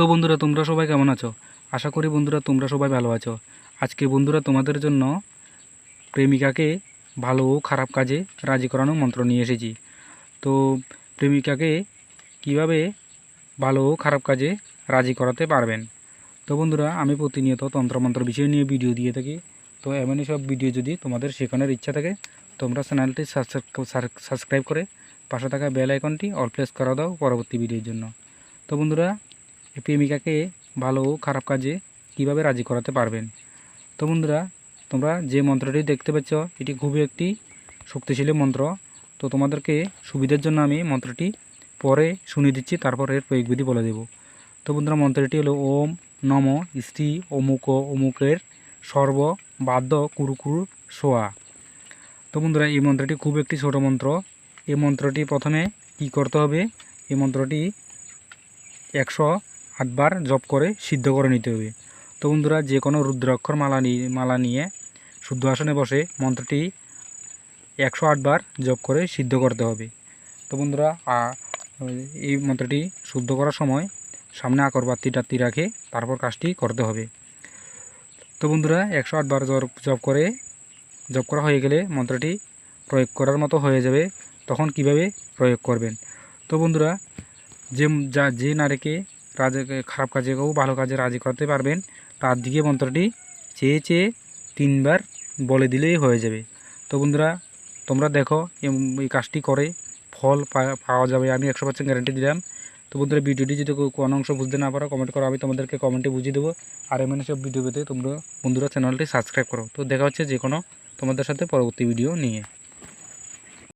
তো বন্ধুরা, তোমরা সবাই কেমন আছো? আশা করি বন্ধুরা, তোমরা সবাই ভালো আছো। আজকে বন্ধুরা, তোমাদের জন্য প্রেমিকাকে ভালো ও খারাপ কাজে রাজি করানো মন্ত্র নিয়ে এসেছি। তো প্রেমিকাকে কীভাবে ভালো ও খারাপ কাজে রাজি করাতে পারবেন? তো বন্ধুরা, আমি প্রতিনিয়ত তন্ত্রমন্ত্র বিষয় নিয়ে ভিডিও দিয়ে থাকি। তো এমনই সব ভিডিও যদি তোমাদের শেখানোর ইচ্ছা থাকে, তোমরা চ্যানেলটি সাবস্ক্রাইব করে পাশে থাকা বেল আইকনটি অল প্রেস করা দাও পরবর্তী ভিডিওর জন্য। তো বন্ধুরা প্রেমিকাকে ভালো ও খারাপ কাজে কীভাবে রাজি করাতে পারবেন? তো বন্ধুরা, তোমরা যে মন্ত্রটি দেখতে পাচ্ছ এটি খুবই একটি শক্তিশালী মন্ত্র। তো তোমাদেরকে সুবিধার জন্য আমি মন্ত্রটি পরে শুনিয়ে দিচ্ছি, তারপর এর প্রয়োগবিধি বলে দেব। তো বন্ধুরা, মন্ত্রটি হলো ওম নম স্ত্রী অমুক অমুকের সর্ব বাদ্য কুরুকুর সোয়া তো বন্ধুরা, এই মন্ত্রটি খুব একটি ছোট মন্ত্র। এই মন্ত্রটি প্রথমে কি করতে হবে? এই মন্ত্রটি একশো আটবার জপ করে সিদ্ধ করে নিতে হবে। তো বন্ধুরা যে কোনো রুদ্রাক্ষর মালা নিয়ে মালা নিয়ে শুদ্ধ আসনে বসে মন্ত্রটি একশো আটবার জপ করে সিদ্ধ করতে হবে। তো বন্ধুরা এই মন্ত্রটি শুদ্ধ করার সময় সামনে আকর বাতি টাত্তি রাখে তারপর কাজটি করতে হবে। তো বন্ধুরা, একশো আটবার জপ করে, জপ করা হয়ে গেলে মন্ত্রটি প্রয়োগ করার মতো হয়ে যাবে, তখন কীভাবে প্রয়োগ করবেন? তো বন্ধুরা, যে, যা, যে নারীকে রাজা খারাপ কাজে কেউ ভালো কাজে রাজি করতে পারবেন, তার দিকে মন্ত্রটি চেয়ে চেয়ে তিনবার বলে দিলেই হয়ে যাবে। তো বন্ধুরা, তোমরা দেখো এই কাজটি করে ফল পাওয়া যাবে, আমি একশো পার্সেন্ট গ্যারান্টি দিলাম। তো বন্ধুরা, ভিডিওটি যদি কোনো অংশ বুঝতে না পারো কমেন্ট করো, আমি তোমাদেরকে কমেন্টে বুঝিয়ে দেবো। আর এমন সব ভিডিও পেতে তোমরা বন্ধুরা চ্যানেলটি সাবস্ক্রাইব করো। তো দেখা হচ্ছে যে কোনো তোমাদের সাথে পরবর্তী ভিডিও নিয়ে।